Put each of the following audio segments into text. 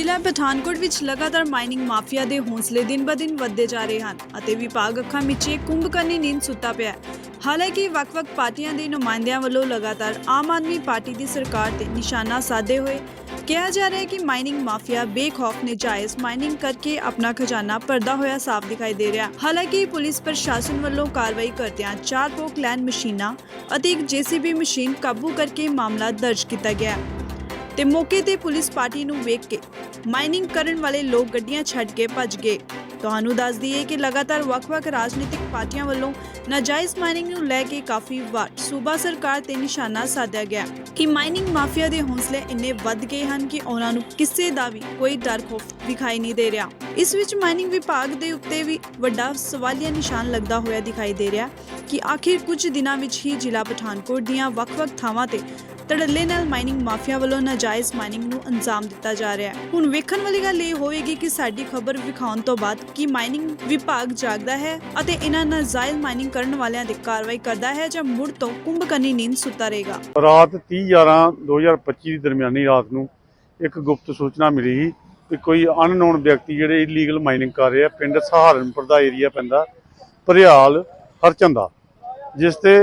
ਜ਼ਿਲ੍ਹਾ ਪਠਾਨਕੋਟ ਵਿੱਚ ਲਗਾਤਾਰ ਮਾਈਨਿੰਗ ਮਾਫੀਆ ਦੇ ਹੌਸਲੇ ਦਿਨ-ਬਦਿਨ ਵੱਧਦੇ ਜਾ ਰਹੇ ਹਨ ਅਤੇ ਵਿਭਾਗ ਅੱਖਾਂ ਮੀਚੇ ਕੁੰਭਕਰਨੀ ਨੀਂਦ ਸੁੱਤਾ ਪਿਆ ਹੈ। ਹਾਲਾਂਕਿ ਵੱਖ-ਵੱਖ ਪਾਰਟੀਆਂ ਦੇ ਨੁਮਾਇੰਦਿਆਂ ਵੱਲੋਂ ਲਗਾਤਾਰ ਆਮ ਆਦਮੀ ਪਾਰਟੀ ਦੀ ਸਰਕਾਰ ਤੇ ਨਿਸ਼ਾਨਾ ਸਾਧੇ ਹੋਏ। ਕਿਹਾ ਜਾ ਰਿਹਾ ਹੈ ਕਿ ਮਾਈਨਿੰਗ ਮਾਫੀਆ ਬੇਖੌਫ ਨਜਾਇਜ਼ ਮਾਈਨਿੰਗ ਕਰਕੇ ਆਪਣਾ ਖਜ਼ਾਨਾ ਭਰਦਾ ਹੋਇਆ ਸਾਫ਼ ਦਿਖਾਈ ਦੇ ਰਿਹਾ ਹਾਲਾਂਕਿ ਪੁਲਿਸ ਪ੍ਰਸ਼ਾਸਨ ਵੱਲੋਂ ਕਾਰਵਾਈ ਕਰਦਿਆਂ ਚਾਰ ਪੋਕ ਲੈਂਡ ਮਸ਼ੀਨਾਂ ਅਤੇ ਇੱਕ ਜੀਸੀਬੀ ਮਸ਼ੀਨ ਕਾਬੂ ਕਰਕੇ ਮਾਮਲਾ ਦਰਜ ਕੀਤਾ ਗਿਆ ਤੇ ਮੌਕੇ ਤੇ ਪੁਲਿਸ ਪਾਰਟੀ ਨੂੰ ਵੇਖ ਕੇ ਮਾਈਨਿੰਗ ਕਰਨ ਵਾਲੇ ਲੋਕ ਗੱਡੀਆਂ ਛੱਡ ਕੇ ਭੱਜ ਗਏ। ਤੁਹਾਨੂੰ ਦੱਸ ਦਈਏ ਕਿ ਲਗਾਤਾਰ ਵੱਖ-ਵੱਖ ਰਾਜਨੀਤਿਕ ਪਾਰਟੀਆਂ ਵੱਲੋਂ ਨਾਜਾਇਜ਼ ਮਾਈਨਿੰਗ ਨੂੰ ਲੈ ਕੇ ਕਾਫੀ ਵਾਰ ਸੂਬਾ ਸਰਕਾਰ ਤੇ ਨਿਸ਼ਾਨਾ ਸਾਧਿਆ ਗਿਆ ਕਿ ਮਾਈਨਿੰਗ ਮਾਫੀਆ ਦੇ ਹੌਸਲੇ ਇੰਨੇ ਵੱਧ ਗਏ ਹਨ ਕਿ ਉਹਨਾਂ ਨੂੰ ਕਿਸੇ ਦਾ ਵੀ ਕੋਈ ਡਰ ਖੌਫ ਦਿਖਾਈ ਨਹੀਂ ਦੇ ਰਿਹਾ। ਇਸ ਵਿੱਚ ਮਾਈਨਿੰਗ ਵਿਭਾਗ ਦੇ ਉੱਤੇ ਵੀ ਵੱਡਾ ਸਵਾਲੀਆ ਨਿਸ਼ਾਨ ਲੱਗਦਾ ਹੋਇਆ ਦਿਖਾਈ ਦੇ ਰਿਹਾ ਕਿ ਆਖਿਰ ਕੁਝ ਦਿਨਾਂ ਵਿੱਚ ਹੀ ਜ਼ਿਲ੍ਹਾ ਪਠਾਨਕੋਟ ਦੀਆਂ ਵੱਖ-ਵੱਖ ਥਾਵਾਂ ਤੇ ਧੜੱਲੇ ਨਾਲ ਮਾਈਨਿੰਗ ਮਾਫੀਆ ਵੱਲੋਂ ਨਾਜਾਇਜ਼ ਮਾਈਨਿੰਗ ਨੂੰ ਅੰਜਾਮ ਦਿੱਤਾ ਜਾ ਰਿਹਾ ਹੈ। ਹੁਣ ਵੇਖਣ ਵਾਲੀ ਗੱਲ ਇਹ ਹੋਵੇਗੀ ਕਿ ਸਾਡੀ ਖਬਰ ਵਿਖਾਉਣ ਤੋਂ ਬਾਅਦ ਕੀ ਮਾਈਨਿੰਗ ਵਿਭਾਗ ਜਾਗਦਾ ਹੈ ਅਤੇ ਇਹਨਾਂ ਨਾਜਾਇਜ਼ ਮਾਈਨਿੰਗ ਕਰਨ ਵਾਲਿਆਂ ਦੀ ਕਾਰਵਾਈ ਕਰਦਾ ਹੈ ਜਾਂ ਮੁੜ ਤੋਂ ਕੁੰਭਕਰਨੀ ਨੀਂਦ ਸੁੱਤਾ ਰਹੇਗਾ। ਰਾਤ 30 11 2025 ਦੀ ਦਰਮਿਆਨੀ ਰਾਤ ਨੂੰ ਇੱਕ ਗੁਪਤ ਸੂਚਨਾ ਮਿਲੀ ਕਿ ਕੋਈ ਅਨਨੋਨ ਵਿਅਕਤੀ ਜਿਹੜੇ ਇਲੀਗਲ ਮਾਈਨਿੰਗ ਕਰ ਰਹੇ ਪਿੰਡ ਸਹਾਰਨਪੁਰ ਦਾ ਏਰੀਆ ਪੈਂਦਾ, ਭਰਿਆਲ ਹਰਚੰਦਾ, ਜਿਸ ਤੇ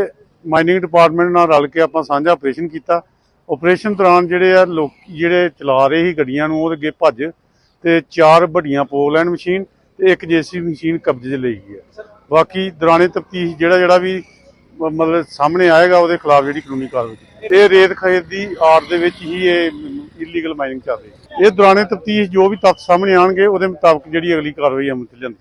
ਮਾਈਨਿੰਗ ਡਿਪਾਰਟਮੈਂਟ ਨਾਲ ਰਲ ਕੇ ਆਪਾਂ ਸਾਂਝਾ ਆਪਰੇਸ਼ਨ ਕੀਤਾ। ਆਪਰੇਸ਼ਨ ਦੌਰਾਨ ਜਿਹੜੇ ਆ ਲੋਕ, ਜਿਹੜੇ ਚਲਾ ਰਹੇ ਸੀ ਗੱਡੀਆਂ ਨੂੰ ਉਹਦੇ ਅੱਗੇ ਭੱਜ ਤੇ ਚਾਰ ਵੱਡੀਆਂ ਪੋਲੈਂਡ ਮਸ਼ੀਨ ਤੇ ਇੱਕ ਜੇਸੀ ਮਸ਼ੀਨ ਕਬਜ਼ੇ 'ਚ ਲਈ ਗਈ ਹੈ ਬਾਕੀ ਦੌਰਾਨੇ ਤਫਤੀਸ਼ ਜਿਹੜਾ ਜਿਹੜਾ ਵੀ ਮਤਲਬ ਸਾਹਮਣੇ ਆਏਗਾ, ਉਹਦੇ ਖਿਲਾਫ ਜਿਹੜੀ ਕਾਨੂੰਨੀ ਕਾਰਵਾਈ ਇਹ ਰੇਤ ਖੇਤ ਦੀ ਆੜ ਦੇ ਵਿੱਚ ਹੀ ਇਹ ਇਲੀਗਲ ਮਾਈਨਿੰਗ ਚੱਲ ਰਹੀ ਹੈ। ਇਹ ਦੌਰਾਨੇ ਤਫਤੀਸ਼ ਜੋ ਵੀ ਤੱਥ ਸਾਹਮਣੇ ਆਣਗੇ ਉਹਦੇ ਮੁਤਾਬਕ ਜਿਹੜੀ ਅਗਲੀ ਕਾਰਵਾਈ ਅਮਲ ਚ ਲਿਆਂਦੀ